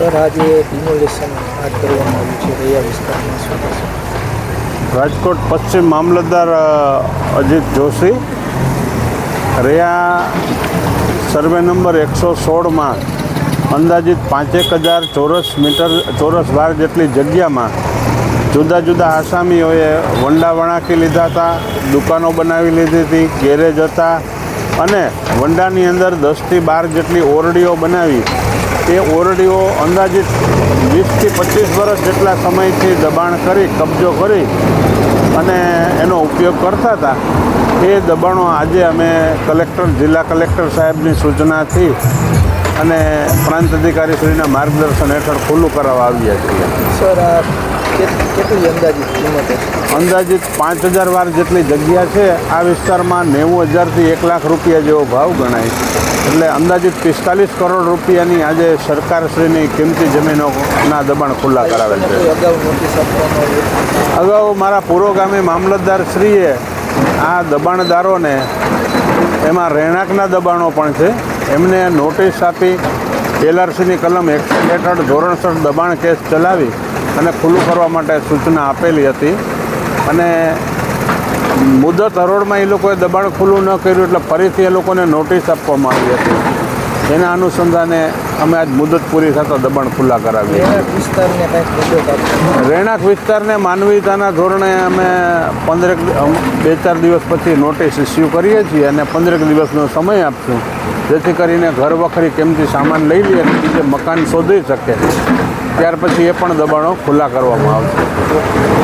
Sir, આજે demolition હાથ કરવામાં આવ્યું છે રૈયા વિસ્તારમાં શું રાજકોટ પશ્ચિમ મામલતદાર અજીત જોશી. રહ્યા સર્વે નંબર એકસો સોળમાં અંદાજિત પાંચેક હજાર ચોરસ મીટર, ચોરસ બાર જેટલી જગ્યામાં જુદા જુદા આસામીઓએ વંડા વણાકી લીધા હતા, દુકાનો બનાવી લીધી હતી, ગેરેજ હતા અને વંડાની અંદર દસથી બાર જેટલી ઓરડીઓ બનાવી તે ઓરડીઓ અંદાજિત વીસથી પચીસ વર્ષ જેટલા સમયથી દબાણ કરી, કબજો કરી અને એનો ઉપયોગ કરતા હતા. એ દબાણો આજે અમે કલેક્ટર, જિલ્લા કલેક્ટર સાહેબની સૂચનાથી અને પ્રાંત અધિકારીશ્રીના માર્ગદર્શન હેઠળ ખુલ્લું કરાવવા આવ્યા છીએ. સર કેટલી અંદાજિત કિંમત અંદાજિત પાંચ હજાર વાર જેટલી જગ્યા છે, આ વિસ્તારમાં નેવું હજારથી એક લાખ રૂપિયા જેવો ભાવ ગણાય એટલે અંદાજિત પિસ્તાલીસ કરોડ રૂપિયાની આજે સરકારશ્રીની કિંમતી જમીનોના દબાણ ખુલ્લા કરાવેલ છે. અગાઉ મારા પુરોગામી મામલતદાર શ્રીએ આ દબાણદારોને, એમાં રહેણાંકના દબાણો પણ છે. એમને નોટિસ આપી, એલઆરસીની કલમ એકસઠ હેઠળ ધોરણસર દબાણ કેસ ચલાવી અને ખુલ્લું કરવા માટે સૂચના આપેલી હતી. અને મુદત હરોળમાં એ લોકોએ દબાણ ખુલ્લું ન કર્યું એટલે ફરીથી એ લોકોને નોટિસ આપવામાં આવી હતી. એના અનુસંધાને અમે આજ મુદત પૂરી થતાં દબાણ ખુલ્લા કરાવીએ છીએ. રહેણાંક વિસ્તારને માનવીયતાના ધોરણે અમે પંદરેક બે ચાર દિવસ પછી નોટિસ ઇસ્યુ કરીએ છીએ અને પંદરેક દિવસનો સમય આપશું. જેથી કરીને ઘર વખરી કેમથી સામાન લઈ લે અને બીજે મકાન શોધી શકે. ત્યાર પછી એ પણ દબાણો ખુલ્લા કરવામાં આવશે.